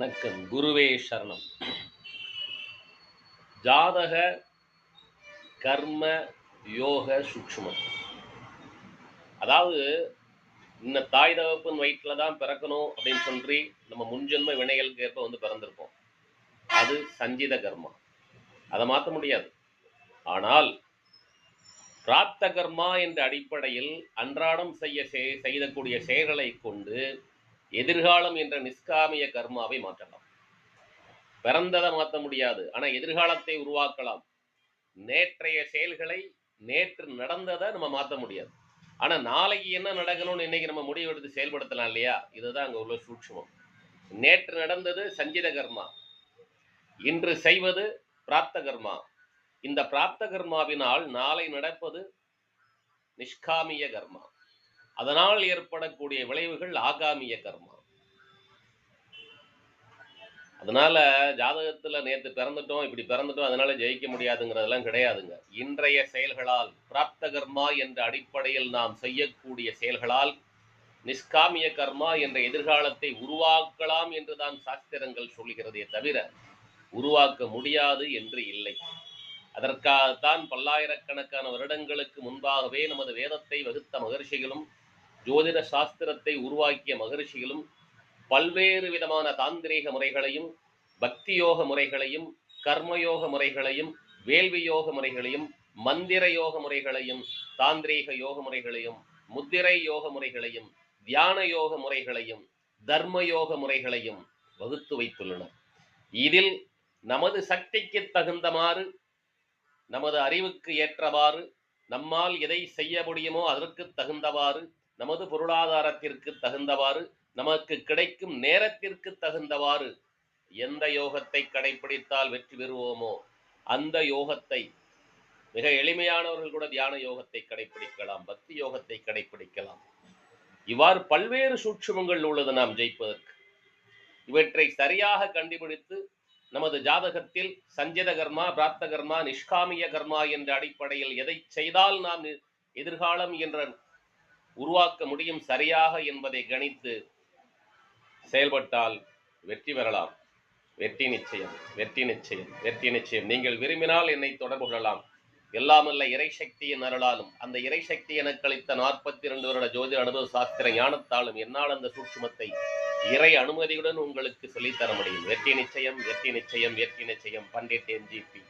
வணக்கம். குருவே சரணம். ஜாதக கர்ம யோக சுக்ஷ்மம். அதாவது இந்த தாய் தகப்பன் வயிற்றில் தான் பிறக்கணும் அப்படின்னு சொல்லி நம்ம முன்ஜென்ம வினைகளுக்கு ஏற்ப வந்து பிறந்திருப்போம். அது சஞ்சித கர்மா. அதை மாற்ற முடியாது. ஆனால் பிராப்த கர்மா என்ற அடிப்படையில் அன்றாடம் செய்ய செய்- செய்யக்கூடிய செயல்களை கொண்டு எதிர்காலம் என்ற நிஷ்காமிய கர்மாவை மாற்றலாம். பிறந்ததை மாற்ற முடியாது ஆனா எதிர்காலத்தை உருவாக்கலாம். நேற்றைய செயல்களை நேற்று நடந்ததை நம்ம மாற்ற முடியாது. ஆனா நாளைக்கு என்ன நடக்கணும்னு இன்னைக்கு நம்ம முடிவெடுத்து செயல்படுத்தலாம் இல்லையா? இதுதான் அங்க உள்ள சூட்சமம். நேற்று நடந்தது சஞ்சித கர்மா. இன்று செய்வது பிராப்த கர்மா. இந்த பிராப்த கர்மாவினால் நாளை நடப்பது நிஷ்காமிய கர்மா. அதனால் ஏற்படக்கூடிய விளைவுகள் ஆகாமிய கர்மா. அதனால ஜாதகத்துல நேத்து பிறந்துட்டோம் இப்படி பிறந்துட்டோம் அதனால ஜெயிக்க முடியாதுங்கிறதெல்லாம் கிடையாதுங்க. இன்றைய செயல்களால் பிராப்த கர்மா என்ற அடிப்படையில் நாம் செய்யக்கூடிய செயல்களால் நிஷ்காமிய கர்மா என்ற எதிர்காலத்தை உருவாக்கலாம் என்றுதான் சாஸ்திரங்கள் சொல்கிறதே தவிர உருவாக்க முடியாது என்று இல்லை. அதற்காகத்தான் பல்லாயிரக்கணக்கான வருடங்களுக்கு முன்பாகவே நமது வேதத்தை வகுத்த மகர்ஷிகளும் ஜோதிட சாஸ்திரத்தை உருவாக்கிய மகரிஷிகளும் பல்வேறு விதமான தாந்திரீக முறைகளையும் பக்தி யோக முறைகளையும் கர்மயோக முறைகளையும் வேள்வி யோக முறைகளையும் மந்திர யோக முறைகளையும் தாந்திரீக யோக முறைகளையும் முத்திரை யோக முறைகளையும் தியான யோக முறைகளையும் தர்ம யோக முறைகளையும் வகுத்து வைத்துள்ளனர். இதில் நமது சக்திக்கு தகுந்தமாறு நமது அறிவுக்கு ஏற்றவாறு நம்மால் எதை செய்ய முடியுமோ அதற்கு தகுந்தவாறு நமது பொருளாதாரத்திற்கு தகுந்தவாறு நமக்கு கிடைக்கும் நேரத்திற்கு தகுந்தவாறு எந்த யோகத்தை கடைபிடித்தால் வெற்றி பெறுவோமோ அந்த யோகத்தை மிக எளிமையானவர்கள் கூட தியான யோகத்தை கடைபிடிக்கலாம் பக்தி யோகத்தை கடைபிடிக்கலாம் இவ்வாறு பல்வேறு சூட்சுமங்கள் உள்ளது நாம் ஜெயிப்பதற்கு. இவற்றை சரியாக கண்டுபிடித்து நமது ஜாதகத்தில் சஞ்சித கர்மா பிராப்த கர்மா நிஷ்காமிய கர்மா என்ற அடிப்படையில் எதை செய்தால் நாம் எதிர்காலம் என்ற உருவாக்க முடியும் சரியாக என்பதை கணித்து செயல்பட்டால் வெற்றி பெறலாம். வெற்றி நிச்சயம் வெற்றி நிச்சயம் வெற்றி நிச்சயம். நீங்கள் விரும்பினால் என்னை தொடர்பு கொள்ளலாம். எல்லாமல்ல இறைசக்தியின் அருளாலும் அந்த இறைசக்தி எனக்கு அளித்த நாற்பத்தி இரண்டு வருட ஜோதிட அனுபவ சாஸ்திர ஞானத்தாலும் என்னால் அந்த சூட்சுமத்தை இறை அனுமதியுடன் உங்களுக்கு சொல்லித்தர முடியும். வெற்றி நிச்சயம் வெற்றி நிச்சயம் வெற்றி நிச்சயம். பண்டிட் எம்ஜிபி